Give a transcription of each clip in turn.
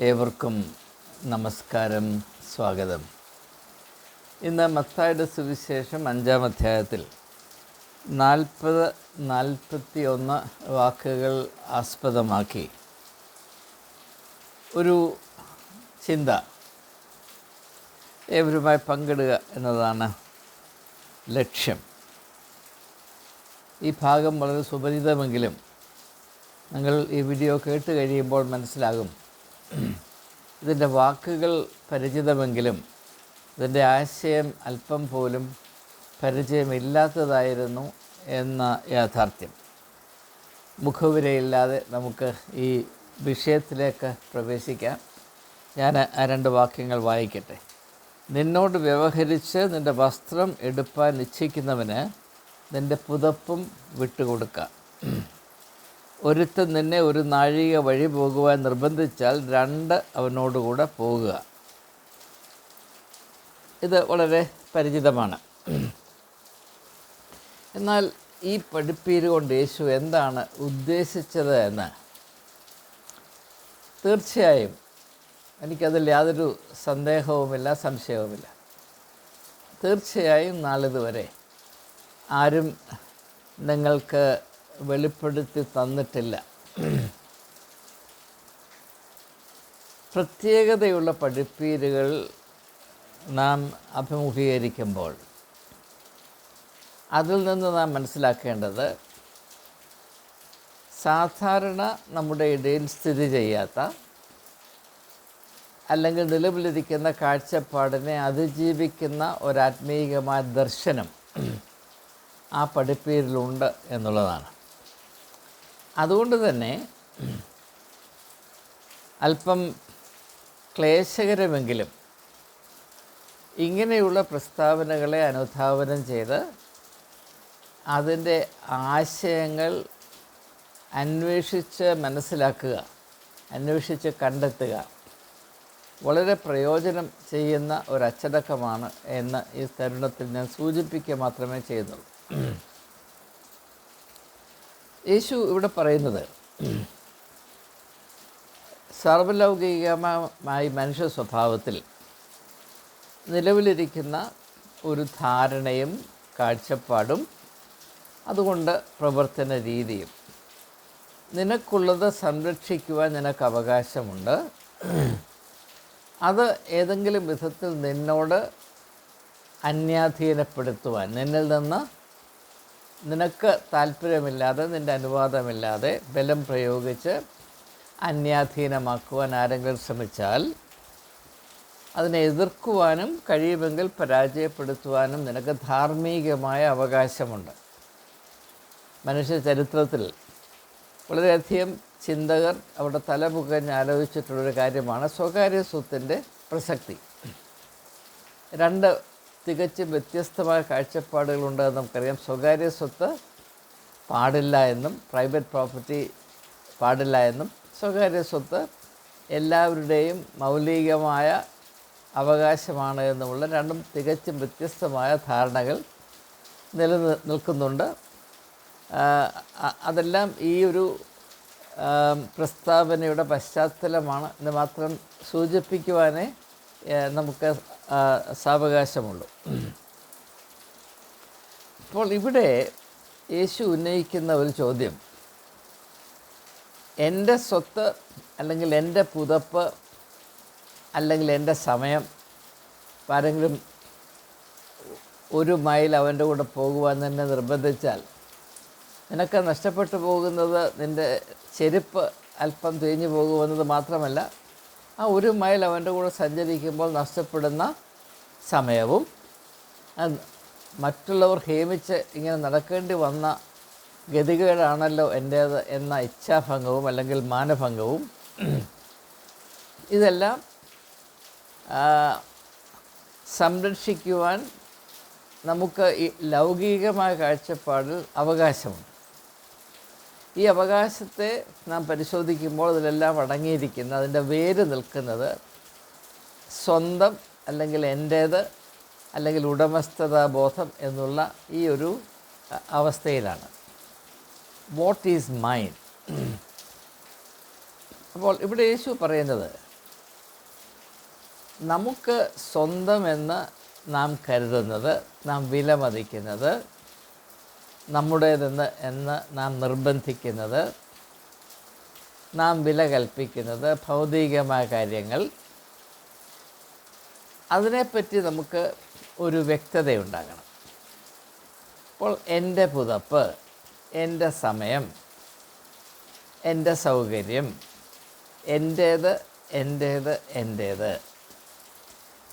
ഏവർക്കും നമസ്കാരം സ്വാഗതം. ഇന്ന് മത്തായുടെ സുവിശേഷം അഞ്ചാം അധ്യായത്തിൽ നാൽപ്പത് നാൽപ്പത്തി ഒന്ന് വാക്കുകൾ ആസ്പദമാക്കി. ഒരു ചിന്ത. ഏവരുമായി പങ്കിടുക എന്നതാണ് ലക്ഷ്യം. ഈ ഭാഗം വളരെ സുപരിതമെങ്കിലും നിങ്ങൾ ഈ വീഡിയോ കേട്ട് കഴിയുമ്പോൾ മനസ്സിലാകും ഇതിന്റെ വാക്കുകൾ പരിചിതമെങ്കിലും ഇതിന്റെ ആശയം അല്പം പോലും പരിചയമില്ലാത്തതായിരുന്നു എന്ന യാഥാർത്ഥ്യം. മുഖവിലയില്ലാതെ നമുക്ക് ഈ വിഷയത്തിലേക്ക് പ്രവേശിക്കാം. ഞാൻ ആ രണ്ട് വാക്യങ്ങൾ വായിക്കട്ടെ. നിന്നോട് വ്യവഹരിച്ച് നിന്റെ വസ്ത്രം എടുപ്പാൻ ഇച്ഛിക്കുന്നവന് നിന്റെ പുതപ്പും വിട്ടുകൊടുക്കുക ഒരുത്തൻ നിന്നെ ഒരു നാഴിക വഴി പോകുവാൻ നിർബന്ധിച്ചാൽ രണ്ട് അവനോടുകൂടെ പോകുക. ഇത് വളരെ പരിചിതമാണ്. എന്നാൽ ഈ പഠിപ്പീര് കൊണ്ട് യേശു എന്താണ് ഉദ്ദേശിച്ചത് എന്ന്? തീർച്ചയായും എനിക്കതിൽ യാതൊരു സന്ദേഹവുമില്ല സംശയവുമില്ല. തീർച്ചയായും നാളിതുവരെ ആരും നിങ്ങൾക്ക് വെളിപ്പെടുത്തി തന്നിട്ടില്ല. പ്രത്യേകതയുള്ള പഠിപ്പീരുകൾ നാം അഭിമുഖീകരിക്കുമ്പോൾ അതിൽ നിന്ന് നാം മനസ്സിലാക്കേണ്ടത് സാധാരണ നമ്മുടെ ഇടയിൽ സ്ഥിതി ചെയ്യാത്ത അല്ലെങ്കിൽ നിലവിലിരിക്കുന്ന കാഴ്ചപ്പാടിനെ അതിജീവിക്കുന്ന ഒരാത്മീയമായ ദർശനം ആ പഠിപ്പീരിലുണ്ട് എന്നുള്ളതാണ്. അതുകൊണ്ട് തന്നെ അല്പം ക്ലേശകരമെങ്കിലും ഇങ്ങനെയുള്ള പ്രസ്താവനകളെ അനുധാവനം ചെയ്ത് അതിന്റെ ആശയങ്ങൾ അന്വേഷിച്ച് മനസ്സിലാക്കുക അന്വേഷിച്ച് കണ്ടെത്തുക വളരെ പ്രയോജനം ചെയ്യുന്ന ഒരച്ചടക്കമാണ് എന്ന് ഈ തരുണത്തിൽ ഞാൻ സൂചിപ്പിക്കുക മാത്രമേ ചെയ്യുന്നുള്ളൂ. യേശു ഇവിടെ പറയുന്നത് സർവലൗകികമായി മനുഷ്യ സ്വഭാവത്തിൽ നിലവിലിരിക്കുന്ന ഒരു ധാരണയും കാഴ്ചപ്പാടും അതുകൊണ്ട് പ്രവർത്തന രീതിയും. നിനക്കുള്ളത് സംരക്ഷിക്കുവാൻ നിനക്ക് അവകാശമുണ്ട്. അത് ഏതെങ്കിലും വിധത്തിൽ നിന്നോട് അന്യാധീനപ്പെടുത്തുവാൻ നിന്നിൽ നിന്ന് നിനക്ക് താല്പര്യമില്ലാതെ നിന്റെ അനുവാദമില്ലാതെ ബലം പ്രയോഗിച്ച് അന്യാധീനമാക്കുവാൻ ആരെങ്കിലും ശ്രമിച്ചാൽ അതിനെ എതിർക്കുവാനും കഴിയുമെങ്കിൽ പരാജയപ്പെടുത്തുവാനും നിനക്ക് ധാർമ്മികമായ അവകാശമുണ്ട്. മനുഷ്യ ചരിത്രത്തിൽ വളരെയധികം ചിന്തകർ അവരുടെ തലമുഖഞ്ഞ് ആലോചിച്ചിട്ടുള്ളൊരു കാര്യമാണ് സ്വകാര്യ സ്വത്തിന്റെ പ്രസക്തി. രണ്ട് തികച്ചും വ്യത്യസ്തമായ കാഴ്ചപ്പാടുകളുണ്ടെന്ന് നമുക്കറിയാം. സ്വകാര്യ സ്വത്ത് പാടില്ല എന്നും പ്രൈവറ്റ് പ്രോപ്പർട്ടി പാടില്ല എന്നും സ്വകാര്യ സ്വത്ത് എല്ലാവരുടെയും മൗലികമായ അവകാശമാണ് എന്നുമുള്ള രണ്ടും തികച്ചും വ്യത്യസ്തമായ ധാരണകൾ നിലനിൽക്കുന്നുണ്ട് നിൽക്കുന്നുണ്ട്. അതെല്ലാം ഈ ഒരു പ്രസ്താവനയുടെ പശ്ചാത്തലമാണ്. എന്ന് മാത്രം സൂചിപ്പിക്കുവാനേ നമുക്ക് സാവകാശമുള്ളൂ. അപ്പോൾ ഇവിടെ യേശു ഉന്നയിക്കുന്ന ഒരു ചോദ്യം. എന്റെ സ്വത്ത് അല്ലെങ്കിൽ എന്റെ പുതപ്പ് അല്ലെങ്കിൽ എന്റെ സമയം ആരെങ്കിലും ഒരു മൈൽ അവന്റെ കൂടെ പോകുവാൻ തന്നെ നിർബന്ധിച്ചാൽ നിനക്ക് നഷ്ടപ്പെട്ടു പോകുന്നത് നിന്റെ ചെരുപ്പ് അല്പം തേഞ്ഞു പോകുമെന്നത് മാത്രമല്ല ആ ഒരു മൈൽ അവന്റെ കൂടെ സഞ്ചരിക്കുമ്പോൾ നഷ്ടപ്പെടുന്ന സമയവും മറ്റുള്ളവർ ഹേമിച്ച് ഇങ്ങനെ നടക്കേണ്ടി വന്ന ഗതികേടാണല്ലോ എന്റേത് എന്ന ഇച്ഛാഭംഗവും അല്ലെങ്കിൽ മാനഭംഗവും. ഇതെല്ലാം സംരക്ഷിക്കുവാൻ നമുക്ക് ഈ ലൗകികമായ കാഴ്ചപ്പാടിൽ അവകാശമുണ്ട്. ഈ അവകാശത്തെ നാം പരിശോധിക്കുമ്പോൾ അതിലെല്ലാം അടങ്ങിയിരിക്കുന്ന അതിന്റെ വേര് നിൽക്കുന്നത് സ്വന്തം അല്ലെങ്കിൽ എന്റേത് അല്ലെങ്കിൽ ഉടമസ്ഥതാ ബോധം എന്നുള്ള ഈ ഒരു അവസ്ഥയിലാണ്. വാട്ട് ഈസ് മൈൻ അപ്പോൾ ഇവിടെ യേശു പറയുന്നത് നമുക്ക് സ്വന്തമെന്ന് നാം കരുതുന്നത് നാം വിലമതിക്കുന്നത് നമ്മുടേതെന്ന് എന്ന് നാം നിർബന്ധിക്കുന്നത്. നാം വില കൽപ്പിക്കുന്നത് ഭൗതികമായ കാര്യങ്ങൾ. അതിനെപ്പറ്റി നമുക്ക് ഒരു വ്യക്തതയുണ്ടാകണം. അപ്പോൾ എന്റെ പുതപ്പ് എന്റെ സമയം എന്റെ സൗകര്യം എന്റേത് എന്റേത് എന്റേത്.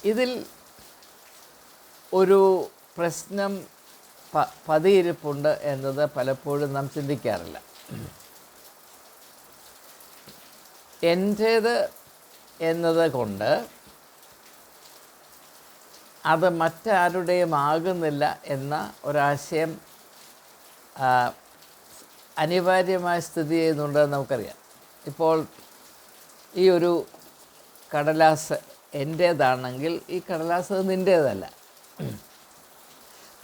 ഇതിൽ ഒരു പ്രശ്നം പ പതിയിരിപ്പുണ്ട് എന്നത് പലപ്പോഴും നാം ചിന്തിക്കാറില്ല. എന്റേത് എന്നത് കൊണ്ട് അത് മറ്റാരുടെയും ആകുന്നില്ല എന്ന ഒരാശയം അനിവാര്യമായ സ്ഥിതി ചെയ്യുന്നുണ്ടെന്ന് നമുക്കറിയാം. ഇപ്പോൾ ഈ ഒരു കടലാസ് എന്റേതാണെങ്കിൽ ഈ കടലാസ് നിന്റേതല്ല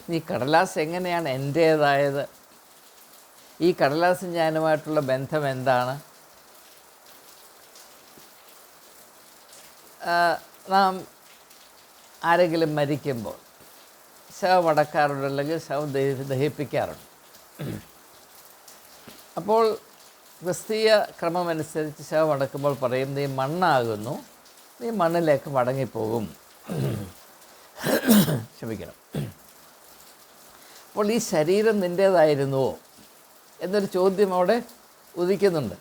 ഈ കടലാസ് എങ്ങനെയാണ് എന്റേതായത്? ഈ കടലാസ് ഞാനുമായിട്ടുള്ള ബന്ധം എന്താണ്? നാം ആരെങ്കിലും മരിക്കുമ്പോൾ ശവം അടക്കാറുണ്ട് അല്ലെങ്കിൽ ശവം ദഹി ദഹിപ്പിക്കാറുണ്ട്. അപ്പോൾ ക്രിസ്തീയ ക്രമമനുസരിച്ച് ശവം അടക്കുമ്പോൾ പറയും നീ മണ്ണാകുന്നു നീ മണ്ണിലേക്ക് മടങ്ങിപ്പോകും. ക്ഷമിക്കണം. അപ്പോൾ ഈ ശരീരം നിന്റേതായിരുന്നുവോ എന്നൊരു ചോദ്യം അവിടെ ഉദിക്കുന്നുണ്ട്.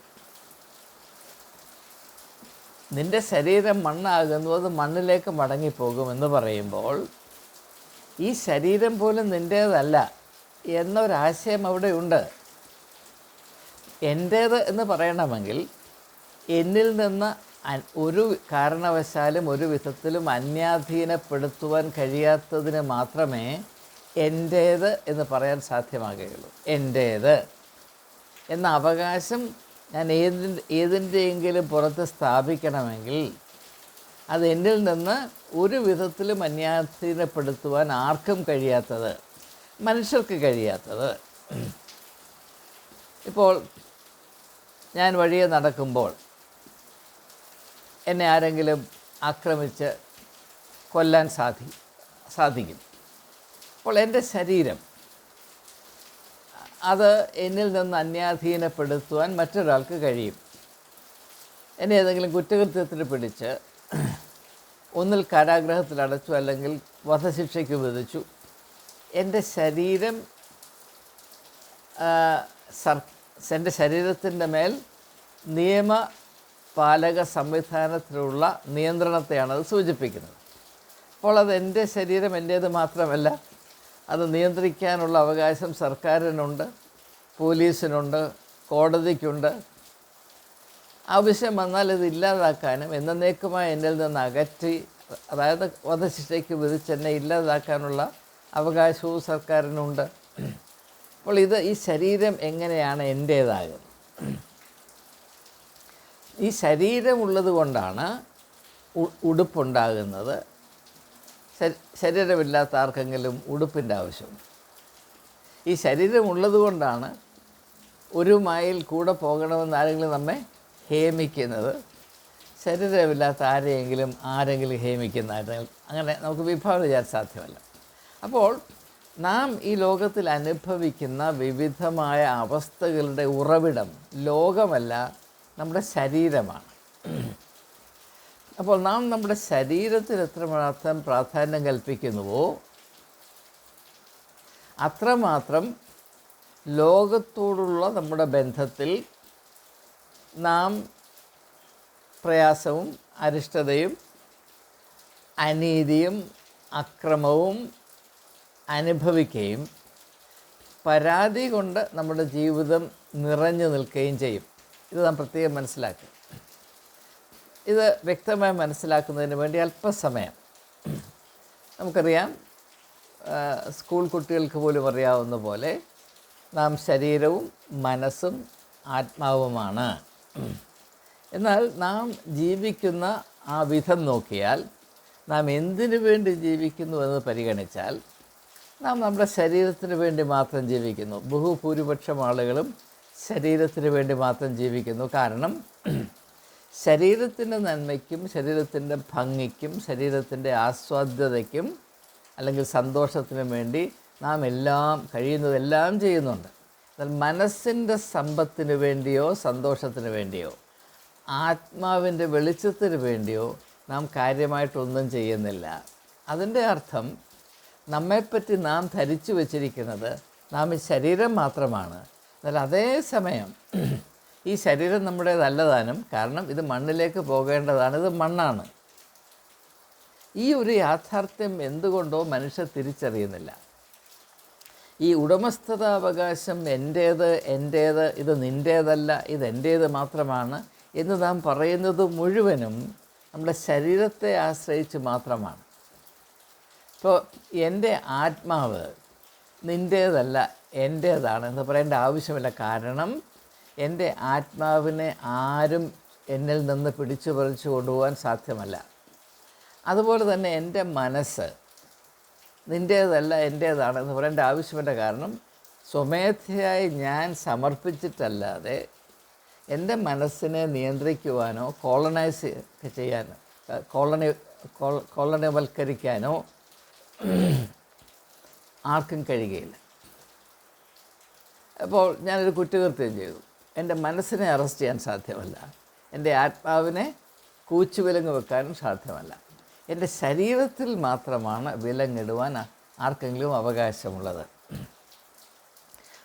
നിന്റെ ശരീരം മണ്ണാകുന്നു അത് മണ്ണിലേക്ക് മടങ്ങിപ്പോകും എന്ന് പറയുമ്പോൾ ഈ ശരീരം പോലും നിന്റേതല്ല എന്നൊരാശയം അവിടെ ഉണ്ട്. എന്റേത് എന്ന് പറയണമെങ്കിൽ എന്നിൽ നിന്ന് ഒരു കാരണവശാലും ഒരു വിധത്തിലും അന്യാധീനപ്പെടുത്തുവാൻ കഴിയാത്തതിന് മാത്രമേ എന്റേത് എന്ന് പറയാൻ സാധ്യമാകുകയുള്ളൂ. എന്റേത് എന്ന അവകാശം ഞാൻ ഏതി ഏതിന്റെയെങ്കിലും പുറത്ത് സ്ഥാപിക്കണമെങ്കിൽ അത് എന്നിൽ നിന്ന് ഒരു വിധത്തിലും അന്യാധീനപ്പെടുത്തുവാൻ ആർക്കും കഴിയാത്തത് മനുഷ്യർക്ക് കഴിയാത്തത്. ഇപ്പോൾ ഞാൻ വഴിയെ നടക്കുമ്പോൾ എന്നെ ആരെങ്കിലും ആക്രമിച്ച് കൊല്ലാൻ സാധി സാധിക്കും. അപ്പോൾ എന്റെ ശരീരം അത് എന്നിൽ നിന്ന് അന്യാധീനപ്പെടുത്തുവാൻ മറ്റൊരാൾക്ക് കഴിയും. എന്നെ ഏതെങ്കിലും കുറ്റകൃത്യത്തിന് പിടിച്ച് ഒന്നിൽ കാരാഗ്രഹത്തിൽ അടച്ചു അല്ലെങ്കിൽ വധശിക്ഷയ്ക്ക് വിധിച്ചു. എന്റെ ശരീരം സർ എന്റെ ശരീരത്തിന്റെ മേൽ നിയമ പാലക സംവിധാനത്തിലുള്ള നിയന്ത്രണത്തെയാണ് അത് സൂചിപ്പിക്കുന്നത്. അപ്പോൾ അത് എന്റെ ശരീരം എന്റേത് മാത്രമല്ല അത് നിയന്ത്രിക്കാനുള്ള അവകാശം സർക്കാരിനുണ്ട് പോലീസിനുണ്ട് കോടതിക്കുണ്ട്. ആവശ്യം വന്നാൽ ഇത് ഇല്ലാതാക്കാനും എന്നേക്കുമായി എന്നിൽ നിന്ന് അകറ്റി അതായത് വധശിക്ഷയ്ക്ക് വിധിച്ച് എന്നെ ഇല്ലാതാക്കാനുള്ള അവകാശവും സർക്കാരിനുണ്ട്. അപ്പോൾ ഇത് ഈ ശരീരം എങ്ങനെയാണ് എന്റേതാകുന്നത്? ഈ ശരീരമുള്ളത് കൊണ്ടാണ് ഉടുപ്പുണ്ടാകുന്നത്. ശരീരമില്ലാത്ത ആർക്കെങ്കിലും ഉടുപ്പിന്റെ ആവശ്യം. ഈ ശരീരമുള്ളത് കൊണ്ടാണ് ഒരു മൈൽ കൂടെ പോകണമെന്ന് ആരെങ്കിലും നമ്മെ ഹേമിക്കുന്നത്. ശരീരമില്ലാത്ത ആരെയെങ്കിലും ആരെങ്കിലും ഹേമിക്കുന്നതായിട്ട് അങ്ങനെ നമുക്ക് വിഭാവന ചെയ്യാൻ സാധ്യമല്ല. അപ്പോൾ നാം ഈ ലോകത്തിൽ അനുഭവിക്കുന്ന വിവിധമായ അവസ്ഥകളുടെ ഉറവിടം ലോകമല്ല നമ്മുടെ ശരീരമാണ്. അപ്പോൾ നാം നമ്മുടെ ശരീരത്തിന് എത്രമാത്രം പ്രാധാന്യം കൽപ്പിക്കുന്നുവോ അത്രമാത്രം ലോകത്തോടുള്ള നമ്മുടെ ബന്ധത്തിൽ നാം പ്രയാസവും അരിഷ്ടതയും അനീതിയും അക്രമവും അനുഭവിക്കുകയും പരാതി കൊണ്ട് നമ്മുടെ ജീവിതം നിറഞ്ഞു നിൽക്കുകയും ചെയ്യും. ഇത് നാം പ്രത്യേകം മനസ്സിലാക്കുക ഇത് വ്യക്തമായി മനസ്സിലാക്കുന്നതിന് വേണ്ടി അല്പസമയം. നമുക്കറിയാം സ്കൂൾ കുട്ടികൾക്ക് പോലും അറിയാവുന്ന പോലെ നാം ശരീരവും മനസ്സും ആത്മാവുമാണ്. എന്നാൽ നാം ജീവിക്കുന്ന ആ വിധം നോക്കിയാൽ നാം എന്തിനു വേണ്ടി ജീവിക്കുന്നു എന്ന് പരിഗണിച്ചാൽ നാം നമ്മുടെ ശരീരത്തിന് വേണ്ടി മാത്രം ജീവിക്കുന്നു. ബഹുഭൂരിപക്ഷം ആളുകളും ശരീരത്തിന് വേണ്ടി മാത്രം ജീവിക്കുന്നു. കാരണം ശരീരത്തിന്റെ നന്മയ്ക്കും ശരീരത്തിന്റെ ഭംഗിക്കും ശരീരത്തിന്റെ ആസ്വാദ്യതയ്ക്കും അല്ലെങ്കിൽ സന്തോഷത്തിനും വേണ്ടി നാം എല്ലാം കഴിയുന്നതെല്ലാം ചെയ്യുന്നുണ്ട്. എന്നാൽ മനസ്സിന്റെ സമ്പത്തിന് വേണ്ടിയോ സന്തോഷത്തിന് വേണ്ടിയോ ആത്മാവിന്റെ വെളിച്ചത്തിന് വേണ്ടിയോ നാം കാര്യമായിട്ടൊന്നും ചെയ്യുന്നില്ല. അതിന്റെ അർത്ഥം നമ്മെപ്പറ്റി നാം ധരിച്ചു വച്ചിരിക്കുന്നത് നാം ശരീരം മാത്രമാണ്. എന്നാൽ അതേ സമയം ഈ ശരീരം നമ്മുടേതല്ലതാനും കാരണം ഇത് മണ്ണിലേക്ക് പോകേണ്ടതാണ്. ഇത് മണ്ണാണ്. ഈ ഒരു യാഥാർത്ഥ്യം എന്തുകൊണ്ടോ മനുഷ്യർ തിരിച്ചറിയുന്നില്ല. ഈ ഉടമസ്ഥതാവകാശം എന്റേത് എന്റേത് ഇത് നിന്റേതല്ല ഇത് എന്റേത് മാത്രമാണ് എന്ന് നാം പറയുന്നത് മുഴുവനും നമ്മുടെ ശരീരത്തെ ആശ്രയിച്ച് മാത്രമാണ്. ഇപ്പോൾ എന്റെ ആത്മാവ് നിന്റേതല്ല എന്റേതാണ് എന്ന് പറയേണ്ട ആവശ്യമില്ല. കാരണം എന്റെ ആത്മാവിനെ ആരും എന്നിൽ നിന്ന് പിടിച്ചു പറിച്ചു കൊണ്ടുപോകാൻ സാധ്യമല്ല. അതുപോലെ തന്നെ എന്റെ മനസ്സ് നിന്റേതല്ല എന്റേതാണ് എന്ന് പറയേണ്ട ആവശ്യമില്ല. കാരണം സ്വമേധയായി ഞാൻ സമർപ്പിച്ചിട്ടല്ലാതെ എന്റെ മനസ്സിനെ നിയന്ത്രിക്കുവാനോ കോളനൈസ് ചെയ്യാനോ കോളനി കോളനിവൽക്കരിക്കാനോ ആർക്കും കഴിയുകയില്ല. അപ്പോൾ ഞാനൊരു കുറ്റകൃത്യം ചെയ്തു. എന്റെ മനസ്സിനെ അറസ്റ്റ് ചെയ്യാൻ സാധ്യമല്ല. എന്റെ ആത്മാവിനെ കൂച്ചുവിലങ്ങ് വെക്കാനും സാധ്യമല്ല. എന്റെ ശരീരത്തിൽ മാത്രമാണ് വിലങ്ങിടുവാൻ ആർക്കെങ്കിലും അവകാശമുള്ളത്.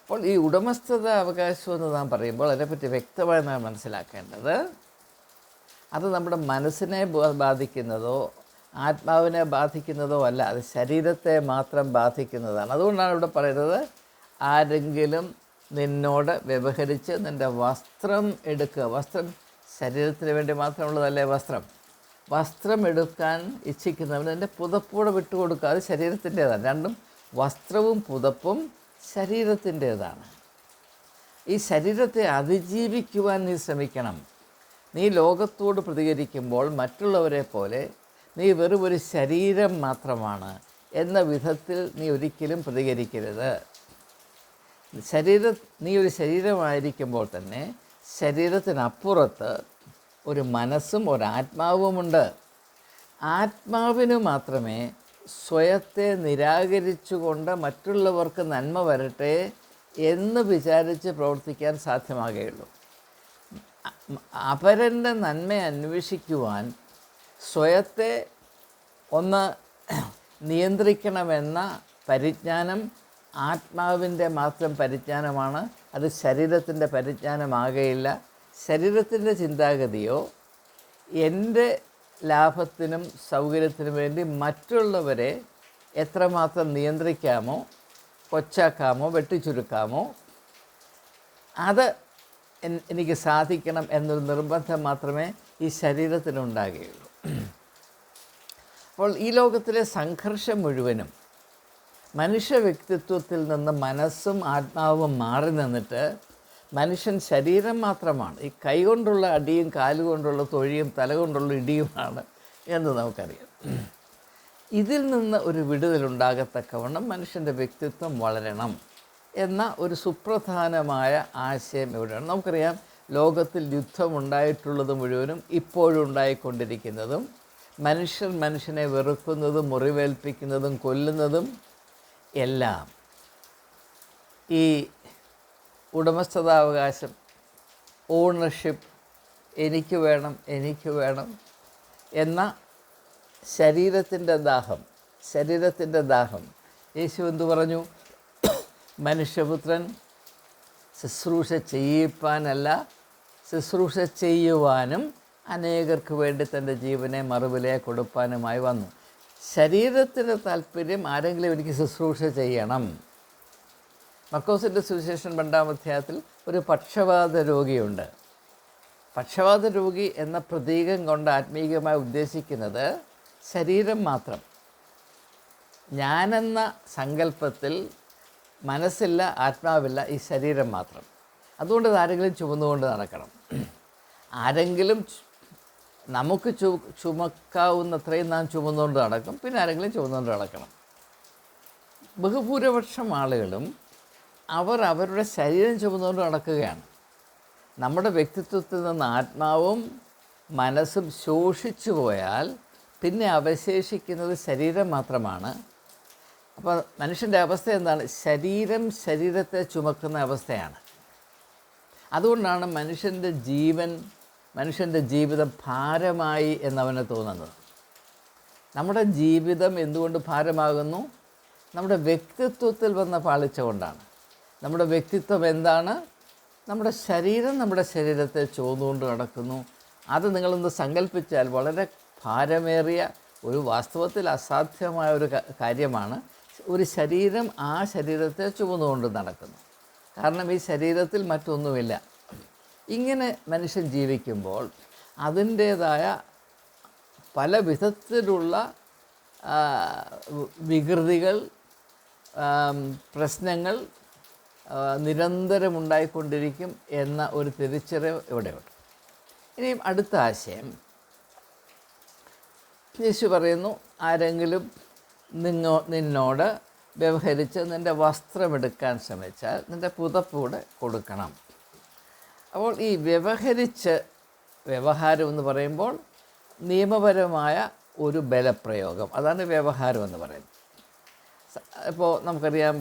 അപ്പോൾ ഈ ഉടമസ്ഥത അവകാശം എന്ന് നാം പറയുമ്പോൾ അതിനെപ്പറ്റി വ്യക്തമായി നാം മനസ്സിലാക്കേണ്ടത് അത് നമ്മുടെ മനസ്സിനെ ബാധിക്കുന്നതോ ആത്മാവിനെ ബാധിക്കുന്നതോ അല്ല അത് ശരീരത്തെ മാത്രം ബാധിക്കുന്നതാണ്. അതുകൊണ്ടാണ് ഇവിടെ പറയുന്നത് ആരെങ്കിലും നിന്നോട് വ്യവഹരിച്ച് നിന്റെ വസ്ത്രം എടുക്കുക. വസ്ത്രം ശരീരത്തിന് വേണ്ടി മാത്രമുള്ളതല്ലേ വസ്ത്രം? വസ്ത്രം എടുക്കാൻ ഇച്ഛിക്കുന്നവൻ എന്റെ പുതപ്പൂടെ വിട്ടുകൊടുക്കുക. അത് ശരീരത്തിന്റേതാണ്. രണ്ടും വസ്ത്രവും പുതപ്പും ശരീരത്തിന്റേതാണ്. ഈ ശരീരത്തെ അതിജീവിക്കുവാൻ നീ ശ്രമിക്കണം. നീ ലോകത്തോട് പ്രതികരിക്കുമ്പോൾ മറ്റുള്ളവരെ പോലെ നീ വെറും ഒരു ശരീരം മാത്രമാണ് എന്ന വിധത്തിൽ നീ ഒരിക്കലും പ്രതികരിക്കരുത്. ശരീര നീ ഒരു ശരീരമായിരിക്കുമ്പോൾ തന്നെ ശരീരത്തിനപ്പുറത്ത് ഒരു മനസ്സും ഒരാത്മാവുമുണ്ട്. ആത്മാവിന് മാത്രമേ സ്വയത്തെ നിരാകരിച്ചുകൊണ്ട് മറ്റുള്ളവർക്ക് നന്മ വരട്ടെ എന്ന് വിചാരിച്ച് പ്രവർത്തിക്കാൻ സാധ്യമാകുകയുള്ളൂ. അപരന്റെ നന്മ അന്വേഷിക്കുവാൻ സ്വയത്തെ ഒന്ന് നിയന്ത്രിക്കണമെന്ന പരിജ്ഞാനം ആത്മാവിന്റെ മാത്രം പരിജ്ഞാനമാണ് അത് ശരീരത്തിന്റെ പരിജ്ഞാനമാകയില്ല. ശരീരത്തിന്റെ ചിന്താഗതിയോ എന്റെ ലാഭത്തിനും സൗകര്യത്തിനും വേണ്ടി മറ്റുള്ളവരെ എത്രമാത്രം നിയന്ത്രിക്കാമോ കൊച്ചാക്കാമോ വെട്ടിച്ചുരുക്കാമോ അത് എനിക്ക് സാധിക്കണം എന്നൊരു നിർബന്ധം മാത്രമേ ഈ ശരീരത്തിനുണ്ടാകുകയുള്ളൂ. അപ്പോൾ ഈ ലോകത്തിലെ സംഘർഷം മുഴുവനും മനുഷ്യ വ്യക്തിത്വത്തിൽ നിന്ന് മനസ്സും ആത്മാവും മാറി നിന്നിട്ട് മനുഷ്യൻ ശരീരം മാത്രമാണ്. ഈ കൈ കൊണ്ടുള്ള അടിയും കാലുകൊണ്ടുള്ള തൊഴിയും തല കൊണ്ടുള്ള ഇടിയുമാണ് എന്ന് നമുക്കറിയാം. ഇതിൽ നിന്ന് ഒരു വിടുതലുണ്ടാകത്തക്കവണ്ണം മനുഷ്യന്റെ വ്യക്തിത്വം വളരണം എന്ന ഒരു സുപ്രധാനമായ ആശയം ഇവിടെയാണ്. നമുക്കറിയാം ലോകത്തിൽ യുദ്ധമുണ്ടായിട്ടുള്ളത് മുഴുവനും ഇപ്പോഴും ഉണ്ടായിക്കൊണ്ടിരിക്കുന്നതും മനുഷ്യർ മനുഷ്യനെ വെറുക്കുന്നതും മുറിവേൽപ്പിക്കുന്നതും കൊല്ലുന്നതും എല്ലാം ഈ ഉടമസ്ഥതാവകാശം ഓണർഷിപ്പ് എനിക്ക് വേണം എനിക്ക് വേണം എന്ന ശരീരത്തിന്റെ ദാഹം ശരീരത്തിന്റെ ദാഹം. യേശു എന്തു പറഞ്ഞു? മനുഷ്യപുത്രൻ ശുശ്രൂഷ ചെയ്യിപ്പാനല്ല ശുശ്രൂഷ ചെയ്യുവാനും അനേകർക്ക് വേണ്ടി തന്റെ ജീവനെ മറുവിലെ കൊടുപ്പാനുമായി വന്നു. ശരീരത്തിന്റെ താല്പര്യം ആരെങ്കിലും എനിക്ക് ശുശ്രൂഷ ചെയ്യണം. മക്കോസിന്റെ സുവിശേഷൻ രണ്ടാം അധ്യായത്തിൽ ഒരു പക്ഷവാത രോഗിയുണ്ട്. പക്ഷവാത രോഗി എന്ന പ്രതീകം കൊണ്ട് ആത്മീയമായി ഉദ്ദേശിക്കുന്നത് ശരീരം മാത്രം. ഞാനെന്ന സങ്കല്പത്തിൽ മനസ്സില്ല ആത്മാവില്ല ഈ ശരീരം മാത്രം. അതുകൊണ്ട് ആരെങ്കിലും ചുമന്നുകൊണ്ട് നടക്കണം. ആരെങ്കിലും നമുക്ക് ചു ചുമക്കാവുന്നത്രയും നാം ചുമന്നുകൊണ്ട് നടക്കും. പിന്നെ ആരെങ്കിലും ചുമന്നുകൊണ്ട് നടക്കണം. ബഹുഭൂരിപക്ഷം ആളുകളും അവർ അവരുടെ ശരീരം ചുമന്നുകൊണ്ട് നടക്കുകയാണ്. നമ്മുടെ വ്യക്തിത്വത്തിൽ നിന്ന് ആത്മാവും മനസ്സും ശോഷിച്ചു പോയാൽ പിന്നെ അവശേഷിക്കുന്നത് ശരീരം മാത്രമാണ്. അപ്പോൾ മനുഷ്യന്റെ അവസ്ഥ എന്താണ്? ശരീരം ശരീരത്തെ ചുമക്കുന്ന അവസ്ഥയാണ്. അതുകൊണ്ടാണ് മനുഷ്യന്റെ ജീവൻ മനുഷ്യന്റെ ജീവിതം ഭാരമായി എന്നവന് തോന്നുന്നത് നമ്മുടെ ജീവിതം എന്തുകൊണ്ട് ഭാരമാകുന്നു? നമ്മുടെ വ്യക്തിത്വത്തിൽ വന്ന പാളിച്ച കൊണ്ടാണ്. നമ്മുടെ വ്യക്തിത്വം എന്താണ്? നമ്മുടെ ശരീരം നമ്മുടെ ശരീരത്തെ ചോന്നുകൊണ്ട് നടക്കുന്നു. അത് നിങ്ങളൊന്ന് സങ്കല്പിച്ചാൽ വളരെ ഭാരമേറിയ ഒരു വാസ്തവത്തിൽ അസാധ്യമായ ഒരു കാര്യമാണ്. ഒരു ശരീരം ആ ശരീരത്തെ ചുമന്നുകൊണ്ട് നടക്കുന്നു. കാരണം ഈ ശരീരത്തിൽ മറ്റൊന്നുമില്ല. ഇങ്ങനെ മനുഷ്യൻ ജീവിക്കുമ്പോൾ അതിന്റേതായ പല വിധത്തിലുള്ള വികൃതികൾ പ്രശ്നങ്ങൾ നിരന്തരമുണ്ടായിക്കൊണ്ടിരിക്കും എന്ന ഒരു തിരിച്ചറിവ് ഇവിടെയുണ്ട്. ഇനിയും അടുത്ത ആശയം. യേശു പറയുന്നു ആരെങ്കിലും നിങ്ങോ നിന്നോട് വ്യവഹരിച്ച് നിന്റെ വസ്ത്രമെടുക്കാൻ ശ്രമിച്ചാൽ നിന്റെ പുതപ്പൂടെ കൊടുക്കണം. അപ്പോൾ ഈ വ്യവഹരിച്ച് വ്യവഹാരം എന്ന് പറയുമ്പോൾ നിയമപരമായ ഒരു ബലപ്രയോഗം. അതാണ് വ്യവഹാരം എന്ന് പറയുന്നത്. ഇപ്പോൾ നമുക്കറിയാം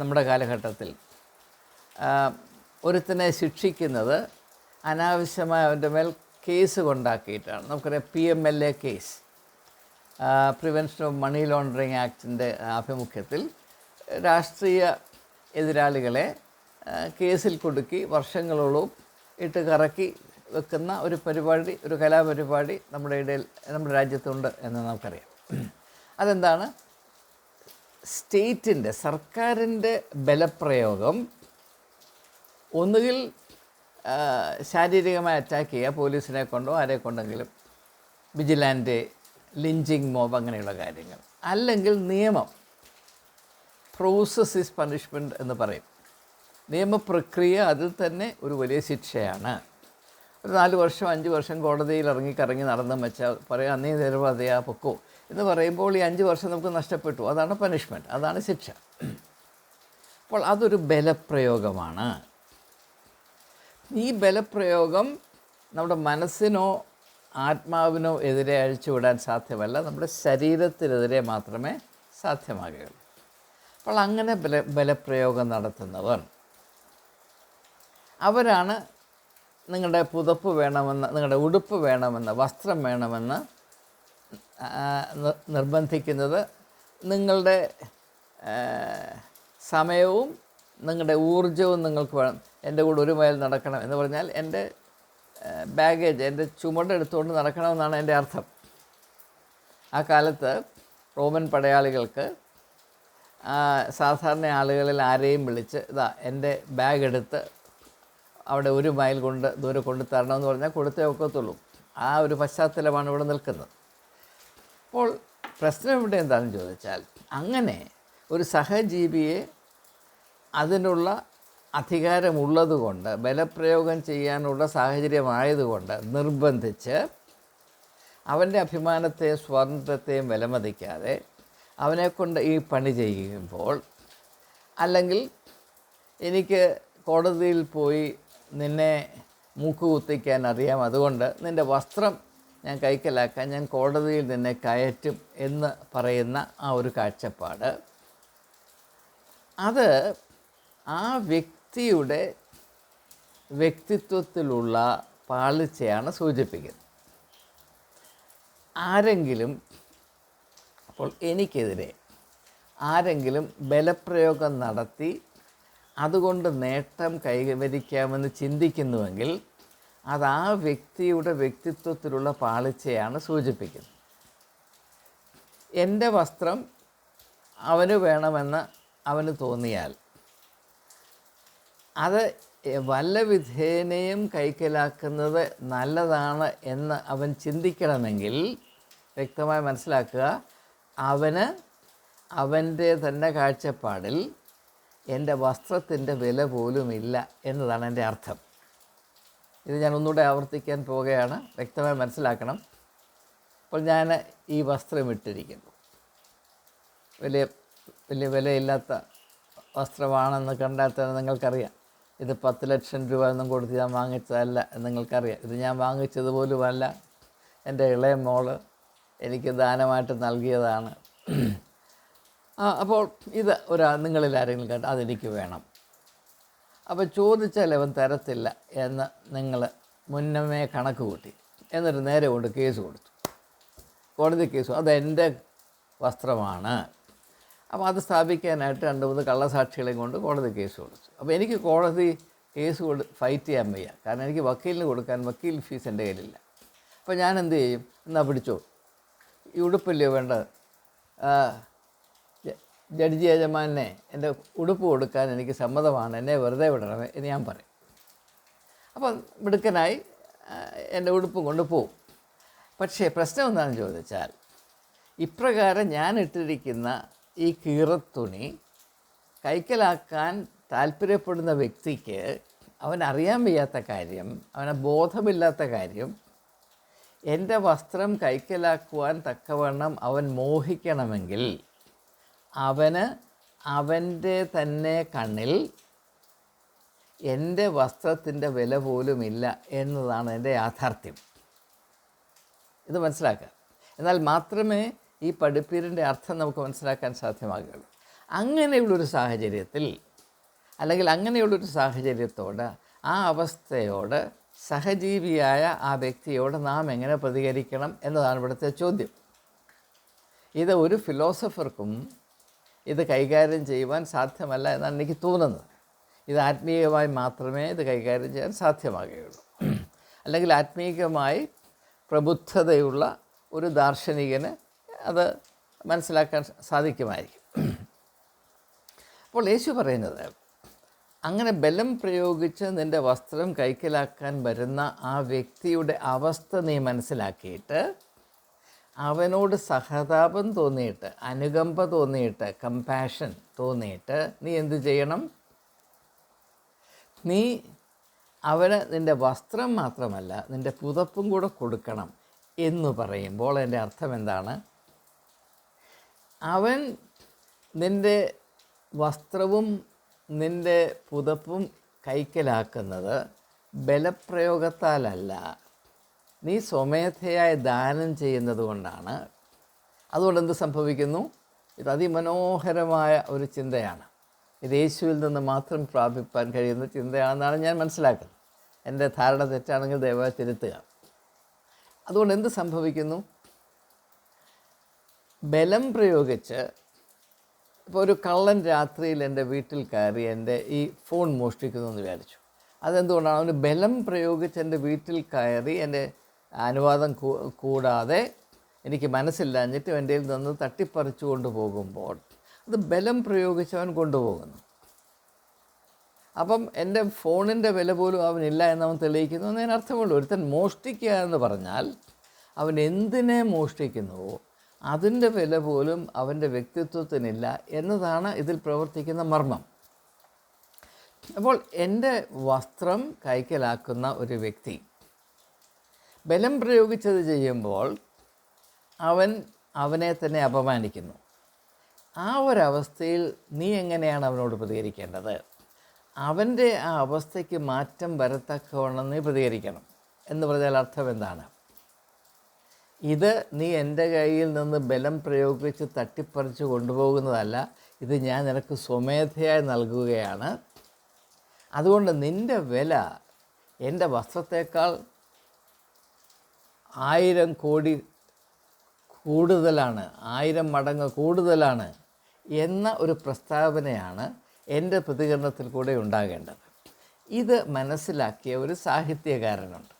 നമ്മുടെ കാലഘട്ടത്തിൽ ഒരുത്തനെ ശിക്ഷിക്കുന്നത് അനാവശ്യമായ അവന്റെ മേൽ കേസ് കൊണ്ടാക്കിയിട്ടാണ്. നമുക്കറിയാം P M L A case. Prevention of money laundering ആക്ടിന്റെ ആഭിമുഖ്യത്തിൽ രാഷ്ട്രീയ എതിരാളികളെ കേസിൽ കൊടുക്കി വർഷങ്ങളോളം ഇട്ട് കറക്കി വെക്കുന്ന ഒരു പരിപാടി ഒരു കലാപരിപാടി നമ്മുടെ ഇടയിൽ നമ്മുടെ രാജ്യത്തുണ്ട് എന്ന് നമുക്കറിയാം. അതെന്താണ്? സ്റ്റേറ്റിന്റെ സർക്കാരിന്റെ ബലപ്രയോഗം ഒന്നുകിൽ ശാരീരികമായി അറ്റാക്ക് ചെയ്യുക പോലീസിനെ കൊണ്ടോ ആരെ കൊണ്ടെങ്കിലും വിജിലാന്റെ ലിഞ്ചിങ് മോബ് അങ്ങനെയുള്ള കാര്യങ്ങൾ. അല്ലെങ്കിൽ നിയമം പ്രോസസ് ഈസ് പണിഷ്മെന്റ് എന്ന് പറയും. നിയമപ്രക്രിയ അതിൽ തന്നെ ഒരു വലിയ ശിക്ഷയാണ്. ഒരു നാല് വർഷം അഞ്ച് വർഷം കോടതിയിൽ ഇറങ്ങി കറങ്ങി നടന്നും വെച്ചാൽ പറയാം നേരം അതെയാ പൊക്കോ. എന്ന് പറയുമ്പോൾ ഈ അഞ്ച് വർഷം നമുക്ക് നഷ്ടപ്പെട്ടു. അതാണ് പനിഷ്മെന്റ് അതാണ് ശിക്ഷ. അപ്പോൾ അതൊരു ബലപ്രയോഗമാണ്. ഈ ബലപ്രയോഗം നമ്മുടെ മനസ്സിനോ ആത്മാവിനോ എതിരെ അഴിച്ചുവിടാൻ സാധ്യമല്ല നമ്മുടെ ശരീരത്തിനെതിരെ മാത്രമേ സാധ്യമാകുകയുള്ളൂ. അപ്പോൾ അങ്ങനെ ബല ബലപ്രയോഗം നടത്തുന്നവർ അവരാണ് നിങ്ങളുടെ പുതപ്പ് വേണമെന്ന് നിങ്ങളുടെ ഉടുപ്പ് വേണമെന്ന് വസ്ത്രം വേണമെന്ന് നിർബന്ധിക്കുന്നത് നിങ്ങളുടെ സമയവും നിങ്ങളുടെ ഊർജവും നിങ്ങൾക്ക് വേണം. എന്റെ കൂടെ ഒരു മൈൽ നടക്കണം എന്ന് പറഞ്ഞാൽ എന്റെ ബാഗേജ് എന്റെ ചുമടെടുത്തുകൊണ്ട് നടക്കണമെന്നാണ് എന്റെ അർത്ഥം. ആ കാലത്ത് റോമൻ പടയാളികൾക്ക് സാധാരണ ആളുകളിൽ ആരെയും വിളിച്ച് ഇതാ എന്റെ ബാഗ് എടുത്ത് അവിടെ ഒരു മൈൽ കൊണ്ട് ദൂരെ കൊണ്ട് തരണമെന്ന് പറഞ്ഞാൽ കൊടുത്തേ ഒക്കത്തുള്ളൂ. ആ ഒരു പശ്ചാത്തലമാണ് ഇവിടെ നിൽക്കുന്നത്. അപ്പോൾ പ്രശ്നം ഇവിടെ എന്താണെന്ന് ചോദിച്ചാൽ അങ്ങനെ ഒരു സഹജീവിയെ അതിനുള്ള അധികാരമുള്ളതുകൊണ്ട് ബലപ്രയോഗം ചെയ്യാനുള്ള സാഹചര്യമായതുകൊണ്ട് നിർബന്ധിച്ച് അവന്റെ അഭിമാനത്തെയും സ്വാതന്ത്ര്യത്തെയും വിലമതിക്കാതെ അവനെക്കൊണ്ട് ഈ പണി ചെയ്യുമ്പോൾ അല്ലെങ്കിൽ എനിക്ക് കോടതിയിൽ പോയി നിന്നെ മൂക്ക് കുത്തിക്കാൻ അറിയാം. അതുകൊണ്ട് നിന്റെ വസ്ത്രം ഞാൻ കൈക്കലാക്കാൻ ഞാൻ കോടതിയിൽ നിന്നെ കയറ്റും എന്ന് പറയുന്ന ആ ഒരു കാഴ്ചപ്പാട്. അത് ആ വ്യക്തിയുടെ വ്യക്തിത്വത്തിലുള്ള പാളിച്ചയാണ് സൂചിപ്പിക്കുന്നത്. ആരെങ്കിലും അപ്പോൾ എനിക്കെതിരെ ആരെങ്കിലും ബലപ്രയോഗം നടത്തി അതുകൊണ്ട് നേട്ടം കൈവരിക്കാമെന്ന് ചിന്തിക്കുന്നുവെങ്കിൽ അത് ആ വ്യക്തിയുടെ വ്യക്തിത്വത്തിലുള്ള പാളിച്ചയാണ് സൂചിപ്പിക്കുന്നത്. എന്റെ വസ്ത്രം അവന് വേണമെന്ന് അവന് തോന്നിയാൽ അത് വല്ല വിധേനയും കൈക്കലാക്കുന്നത് നല്ലതാണ് എന്ന് അവൻ ചിന്തിക്കണമെങ്കിൽ വ്യക്തമായി മനസ്സിലാക്കുക അവന് അവന്റെ തന്നെ കാഴ്ചപ്പാടിൽ എന്റെ വസ്ത്രത്തിന്റെ വില പോലുമില്ല എന്നതാണ് എന്റെ അർത്ഥം. ഇത് ഞാൻ ഒന്നുകൂടെ ആവർത്തിക്കാൻ പോവുകയാണ്. വ്യക്തമായി മനസ്സിലാക്കണം. അപ്പോൾ ഞാൻ ഈ വസ്ത്രം ഇട്ടിരിക്കുന്നു. വലിയ വലിയ വിലയില്ലാത്ത വസ്ത്രമാണെന്ന് കണ്ടാൽ തന്നെ നിങ്ങൾക്കറിയാം. ഇത് പത്ത് ലക്ഷം രൂപ ഒന്നും കൊടുത്ത് ഞാൻ വാങ്ങിച്ചതല്ല എന്ന് നിങ്ങൾക്കറിയാം. ഇത് ഞാൻ വാങ്ങിച്ചതുപോലുമല്ല എന്റെ ഇളയ മോൾ എനിക്ക് ദാനമായിട്ട് നൽകിയതാണ്. അപ്പോൾ ഇത് ഒരാ നിങ്ങളിൽ ആരെങ്കിലും കണ്ട് അതെനിക്ക് വേണം. അപ്പോൾ ചോദിച്ചാൽ അവൻ തരത്തില്ല എന്ന് നിങ്ങൾ മുന്നമേ കണക്ക് കൂട്ടി. എന്നിട്ട് നേരെ കൊണ്ട് കേസ് കൊടുത്തു. കോടതി കേസ് അതെന്റെ വസ്ത്രമാണ്. അപ്പോൾ അത് സ്ഥാപിക്കാനായിട്ട് രണ്ട് മൂന്ന് കള്ളസാക്ഷികളെയും കൊണ്ട് കോടതി കേസ് കൊടുത്തു. അപ്പോൾ എനിക്ക് കോടതി കേസ് കൊടു ഫൈറ്റ് ചെയ്യാൻ വയ്യ. കാരണം എനിക്ക് വക്കീലിന് കൊടുക്കാൻ വക്കീൽ ഫീസ് എന്റെ കയ്യിലില്ല. അപ്പോൾ ഞാൻ എന്ത് ചെയ്യും? എന്നാൽ പിടിച്ചോ. ഈ ഉടുപ്പില്ലയോ വേണ്ടത്? ജഡ്ജി യജമാനെ എന്റെ ഉടുപ്പ് കൊടുക്കാൻ എനിക്ക് സമ്മതമാണ്. എന്നെ വെറുതെ വിടണമേ എന്ന് ഞാൻ പറയും. അപ്പം മിടുക്കനായി എന്റെ ഉടുപ്പും കൊണ്ട് പോവും. പക്ഷേ പ്രശ്നം എന്താണെന്ന് ചോദിച്ചാൽ ഇപ്രകാരം ഞാൻ ഇട്ടിരിക്കുന്ന ഈ കീറത്തുണി കൈക്കലാക്കാൻ താല്പര്യപ്പെടുന്ന വ്യക്തിക്ക് അവൻ അറിയാൻ വയ്യാത്ത കാര്യം അവനെ ബോധമില്ലാത്ത കാര്യം എന്റെ വസ്ത്രം കൈക്കലാക്കുവാൻ തക്കവണ്ണം അവൻ മോഹിക്കണമെങ്കിൽ അവന് അവന്റെ തന്നെ കണ്ണിൽ എന്റെ വസ്ത്രത്തിന്റെ വില പോലുമില്ല എന്നതാണ് എന്റെ യാഥാർത്ഥ്യം. ഇത് മനസ്സിലാക്കുക. എന്നാൽ മാത്രമേ ഈ പഠിപ്പീരിന്റെ അർത്ഥം നമുക്ക് മനസ്സിലാക്കാൻ സാധ്യമാകുകയുള്ളൂ. അങ്ങനെയുള്ളൊരു സാഹചര്യത്തിൽ അല്ലെങ്കിൽ അങ്ങനെയുള്ളൊരു സാഹചര്യത്തോട് ആ അവസ്ഥയോട് സഹജീവിയായ ആ വ്യക്തിയോട് നാം എങ്ങനെ പ്രതികരിക്കണം എന്നതാണ് ഇവിടുത്തെ ചോദ്യം. ഇത് ഒരു ഫിലോസഫർക്കും ഇത് കൈകാര്യം ചെയ്യുവാൻ സാധ്യമല്ല എന്നാണ് എനിക്ക് തോന്നുന്നത്. ഇത് ആത്മീയമായി മാത്രമേ ഇത് കൈകാര്യം ചെയ്യാൻ സാധ്യമാകുകയുള്ളൂ. അല്ലെങ്കിൽ ആത്മീയമായി പ്രബുദ്ധതയുള്ള ഒരു ദാർശനികന് അത് മനസ്സിലാക്കാൻ സാധിക്കുമായിരിക്കും. അപ്പോൾ യേശു പറയുന്നത് അങ്ങനെ ബലം പ്രയോഗിച്ച് നിന്റെ വസ്ത്രം കൈക്കലാക്കാൻ വരുന്ന ആ വ്യക്തിയുടെ അവസ്ഥ നീ മനസ്സിലാക്കിയിട്ട് അവനോട് സഹതാപം തോന്നിയിട്ട് അനുകമ്പ തോന്നിയിട്ട് കമ്പാഷൻ തോന്നിയിട്ട് നീ എന്തു ചെയ്യണം? നീ അവന് നിന്റെ വസ്ത്രം മാത്രമല്ല നിന്റെ പുതപ്പും കൂടെ കൊടുക്കണം എന്ന് പറയുമ്പോൾ എന്റെ അർത്ഥം എന്താണ്? അവൻ നിന്റെ വസ്ത്രവും നിന്റെ പുതപ്പും കൈക്കലാക്കുന്നത് ബലപ്രയോഗത്താലല്ല നീ സ്വമേധയായി ദാനം ചെയ്യുന്നത് കൊണ്ടാണ്. അതുകൊണ്ട് എന്ത് സംഭവിക്കുന്നു? ഇത് അതിമനോഹരമായ ഒരു ചിന്തയാണ്. ഇത് യേശുവിൽ നിന്ന് മാത്രം പ്രാപിപ്പാൻ കഴിയുന്ന ചിന്തയാണെന്നാണ് ഞാൻ മനസ്സിലാക്കുന്നത്. എന്റെ ധാരണ തെറ്റാണെങ്കിൽ ദയവായി തിരുത്തുക. അതുകൊണ്ട് എന്ത് സംഭവിക്കുന്നു? ബലം പ്രയോഗിച്ച് ഇപ്പോൾ ഒരു കള്ളൻ രാത്രിയിൽ എന്റെ വീട്ടിൽ കയറി എന്റെ ഈ ഫോൺ മോഷ്ടിക്കുന്നു എന്ന് വിചാരിച്ചു. അതെന്തുകൊണ്ടാണ്? അവന് ബലം പ്രയോഗിച്ച് എന്റെ വീട്ടിൽ കയറി എന്റെ അനുവാദം കൂടാതെ എനിക്ക് മനസ്സില്ലാഞ്ഞിട്ട് എന്റെ നിന്ന് തട്ടിപ്പറിച്ചു കൊണ്ടുപോകുമ്പോൾ അത് ബലം പ്രയോഗിച്ചവൻ കൊണ്ടുപോകുന്നു. അപ്പം എന്റെ ഫോണിന്റെ വില പോലും അവനില്ല എന്നവൻ തെളിയിക്കുന്നു എന്നതിന് അർത്ഥമുള്ളൂ. ഒരുത്തൻ മോഷ്ടിക്കുക എന്ന് പറഞ്ഞാൽ അവൻ എന്തിനെ മോഷ്ടിക്കുന്നുവോ അതിന്റെ വില പോലും അവന്റെ വ്യക്തിത്വത്തിനില്ല എന്നതാണ് ഇതിൽ പ്രവർത്തിക്കുന്ന മർമ്മം. അപ്പോൾ എന്റെ വസ്ത്രം കൈക്കലാക്കുന്ന ഒരു വ്യക്തി ബലം പ്രയോഗിച്ചത് ചെയ്യുമ്പോൾ അവൻ അവനെ തന്നെ അപമാനിക്കുന്നു. ആ ഒരവസ്ഥയിൽ നീ എങ്ങനെയാണ് അവനോട് പ്രതികരിക്കേണ്ടത്? അവന്റെ ആ അവസ്ഥയ്ക്ക് മാറ്റം വരത്തക്കവണ്ണം നീ പ്രതികരിക്കണം എന്ന് പറഞ്ഞാൽ അർത്ഥം എന്താണ്? ഇത് നീ എന്റെ കയ്യിൽ നിന്ന് ബലം പ്രയോഗിച്ച് തട്ടിപ്പറിച്ച് കൊണ്ടുപോകുന്നതല്ല ഇത് ഞാൻ നിനക്ക് സ്വമേധയായി നൽകുകയാണ്. അതുകൊണ്ട് നിന്റെ വില എന്റെ വസ്ത്രത്തേക്കാൾ ആയിരം കോടി കൂടുതലാണ് ആയിരം മടങ്ങ് കൂടുതലാണ് എന്ന ഒരു പ്രസ്താവനയാണ് എന്റെ പ്രതികരണത്തിൽ കൂടെ ഉണ്ടാകേണ്ടത്. ഇത് മനസ്സിലാക്കിയ ഒരു സാഹിത്യകാരനുണ്ട്.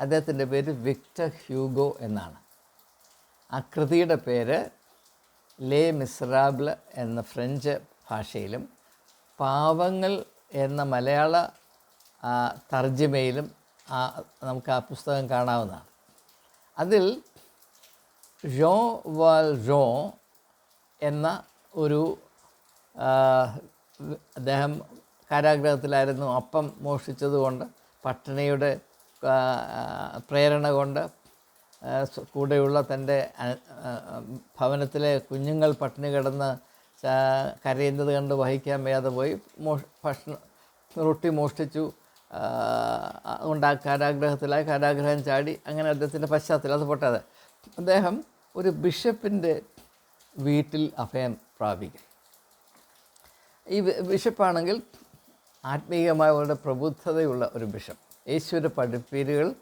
അദ്ദേഹത്തിന്റെ പേര് വിക്ടർ ഹ്യൂഗോ എന്നാണ്. ആ കൃതിയുടെ പേര് ലേ മിസ്റാബിൾ എന്ന ഫ്രഞ്ച് ഭാഷയിലും പാവങ്ങൾ എന്ന മലയാള തർജിമയിലും ആ, നമുക്ക് ആ പുസ്തകം കാണാവുന്നതാണ്. അതിൽ ജോ വാൽ ജോ എന്ന ഒരു അദ്ദേഹം കാരാഗ്രഹത്തിലായിരുന്നു. അപ്പം മോഷ്ടിച്ചതുകൊണ്ട് പട്ടിണിയുടെ പ്രേരണ കൊണ്ട് കൂടെയുള്ള തന്റെ ഭവനത്തിലെ കുഞ്ഞുങ്ങൾ പട്ടിണി കിടന്ന് കരയുന്നത് കണ്ട് വഹിക്കാൻ വയ്യാതെ പോയി. മോഷ് ഭക്ഷണം റൊട്ടി മോഷ്ടിച്ചു. അതുകൊണ്ട് ആ കാരാഗ്രഹത്തിലായി കാരാഗ്രഹം ചാടി അങ്ങനെ അദ്ദേഹത്തിന്റെ പശ്ചാത്തലം അത് പൊട്ടാതെ. അദ്ദേഹം ഒരു ബിഷപ്പിന്റെ വീട്ടിൽ അഭയം പ്രാപിക്കും. ഈ ബിഷപ്പാണെങ്കിൽ ആത്മീയമായ വളരെ പ്രബുദ്ധതയുള്ള ഒരു ബിഷപ്പ്. യേശുവിന്റെ പഠിപ്പീരുകൾ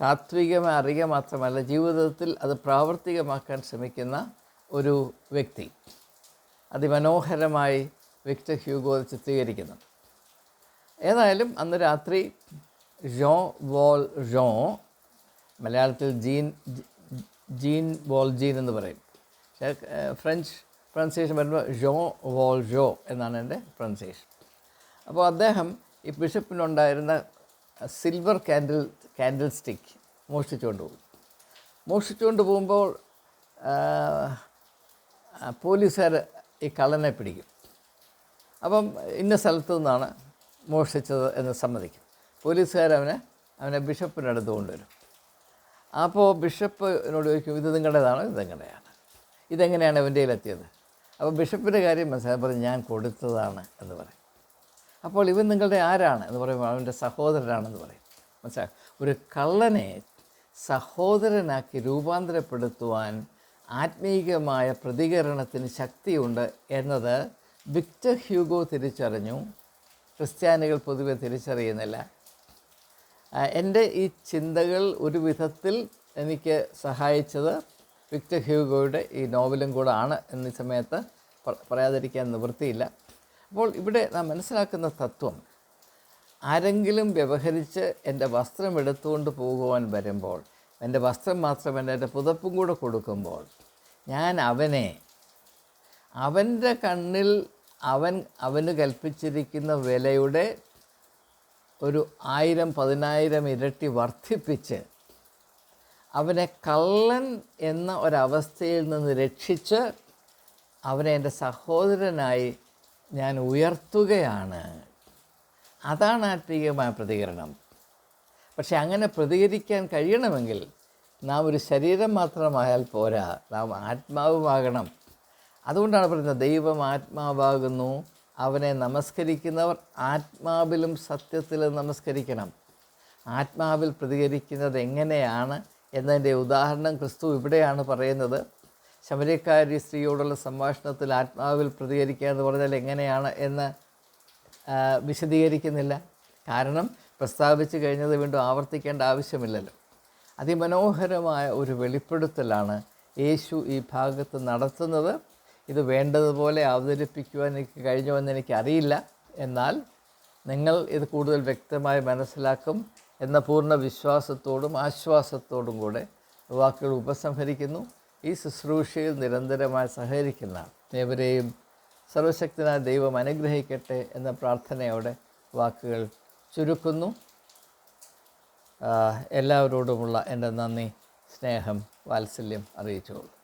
താത്വികമായി അറിയുക മാത്രമല്ല ജീവിതത്തിൽ അത് പ്രാവർത്തികമാക്കാൻ ശ്രമിക്കുന്ന ഒരു വ്യക്തി. അതിമനോഹരമായി വിക്ടർ ഹ്യൂഗോ ചിത്രീകരിക്കുന്നു. ഏതായാലും അന്ന് രാത്രി ഷോ വോൾ ഷോ മലയാളത്തിൽ ജീൻ ജീൻ വോൾ ജീൻ എന്ന് പറയും. ഫ്രഞ്ച് പ്രൊണൗൺസിയേഷൻ വരുമ്പോൾ ജോ വോൾ ജോ എന്നാണ് എന്റെ പ്രൊണൗൺസിയേഷൻ അപ്പോൾ അദ്ദേഹം ഈ ബിഷപ്പിനുണ്ടായിരുന്ന സിൽവർ ക്യാൻഡിൽ ക്യാൻഡിൽ സ്റ്റിക്ക് മോഷ്ടിച്ചുകൊണ്ട് പോകും. മോഷ്ടിച്ചുകൊണ്ട് പോകുമ്പോൾ പോലീസുകാർ ഈ കള്ളനെ പിടിക്കും. അപ്പം ഇന്ന സ്ഥലത്തു നിന്നാണ് മോഷ്ടിച്ചത് എന്ന് സമ്മതിക്കും. പോലീസുകാർ അവനെ ബിഷപ്പിന്റെ അടുത്ത് കൊണ്ടുവരും. അപ്പോൾ ബിഷപ്പിനോട് ചോദിക്കും ഇത് നിങ്ങളുടേതാണോ? ഇത് നിങ്ങളുടെയാണ്. ഇതെങ്ങനെയാണ് അവന്റെ കയ്യിലെത്തിയത്? അപ്പോൾ ബിഷപ്പിന്റെ കാര്യം മനസ്സിലായി പറഞ്ഞു ഞാൻ കൊടുത്തതാണ് എന്ന് പറയും. അപ്പോൾ ഇവൻ നിങ്ങളുടെ ആരാണ് എന്ന് പറയുമ്പോൾ അവന്റെ സഹോദരനാണെന്ന് പറയും. മനസ്സിലായി? ഒരു കള്ളനെ സഹോദരനാക്കി രൂപാന്തരപ്പെടുത്തുവാൻ ആത്മീയമായ പ്രതികരണത്തിന് ശക്തിയുണ്ട് എന്നത് വിക്ടർ ഹ്യൂഗോ തിരിച്ചറിഞ്ഞു. ക്രിസ്ത്യാനികൾ പൊതുവെ തിരിച്ചറിയുന്നില്ല. എന്റെ ഈ ചിന്തകൾ ഒരു വിധത്തിൽ എനിക്ക് സഹായിച്ചത് വിക്ടർ ഹ്യൂഗോയുടെ ഈ നോവലും കൂടെ ആണ് എന്ന സമയത്ത് പറയാതിരിക്കാൻ നിവൃത്തിയില്ല. അപ്പോൾ ഇവിടെ നാം മനസ്സിലാക്കുന്ന തത്വം ആരെങ്കിലും വ്യവഹരിച്ച് എന്റെ വസ്ത്രം എടുത്തുകൊണ്ട് പോകുവാൻ വരുമ്പോൾ എന്റെ വസ്ത്രം മാത്രമല്ല എന്റെ പുതപ്പും കൂടെ കൊടുക്കുമ്പോൾ ഞാൻ അവനെ അവന്റെ കണ്ണിൽ അവൻ അവന് കൽപ്പിച്ചിരിക്കുന്ന വിലയുടെ ഒരു ആയിരം പതിനായിരം ഇരട്ടി വർദ്ധിപ്പിച്ച് അവനെ കള്ളൻ എന്ന ഒരവസ്ഥയിൽ നിന്ന് രക്ഷിച്ച് അവനെ എന്റെ സഹോദരനായി ഞാൻ ഉയർത്തുകയാണ്. അതാണ് ആത്മീയമായ പ്രതികരണം. പക്ഷെ അങ്ങനെ പ്രതികരിക്കാൻ കഴിയണമെങ്കിൽ നാം ഒരു ശരീരം മാത്രമായാൽ പോരാ. നാം ആത്മാവുമാകണം. അതുകൊണ്ടാണ് പറയുന്നത് ദൈവം ആത്മാവാകുന്നു അവനെ നമസ്കരിക്കുന്നവർ ആത്മാവിലും സത്യത്തിലും നമസ്കരിക്കണം. ആത്മാവിൽ പ്രതികരിക്കുന്നത് എങ്ങനെയാണ് എന്നതിന്റെ ഉദാഹരണം ക്രിസ്തു ഇവിടെയാണ് പറയുന്നത്. ശബരിക്കാരി സ്ത്രീയോടുള്ള സംഭാഷണത്തിൽ ആത്മാവിൽ പ്രതികരിക്കുക എന്ന് പറഞ്ഞാൽ എങ്ങനെയാണ് എന്ന് വിശദീകരിക്കുന്നില്ല. കാരണം പ്രസ്താവിച്ച് കഴിഞ്ഞത് വീണ്ടും ആവർത്തിക്കേണ്ട ആവശ്യമില്ലല്ലോ. അതിമനോഹരമായ ഒരു വെളിപ്പെടുത്തലാണ് യേശു ഈ ഭാഗത്ത് നടത്തുന്നത്. ഇത് വേണ്ടതുപോലെ അവതരിപ്പിക്കുവാൻ എനിക്ക് കഴിഞ്ഞുവെന്ന് എനിക്കറിയില്ല. എന്നാൽ നിങ്ങൾ ഇത് കൂടുതൽ വ്യക്തമായി മനസ്സിലാക്കും എന്ന പൂർണ വിശ്വാസത്തോടും ആശ്വാസത്തോടും കൂടെ വാക്കുകൾ ഉപസംഹരിക്കുന്നു. ഈ ശുശ്രൂഷയിൽ നിരന്തരമായി സഹകരിക്കുന്ന ഏവരെയും സർവശക്തനായ ദൈവം അനുഗ്രഹിക്കട്ടെ എന്ന പ്രാർത്ഥനയോടെ വാക്കുകൾ ചുരുക്കുന്നു. എല്ലാവരോടുമുള്ള എന്റെ നന്ദി സ്നേഹം വാത്സല്യം അറിയിച്ചുകൊള്ളു.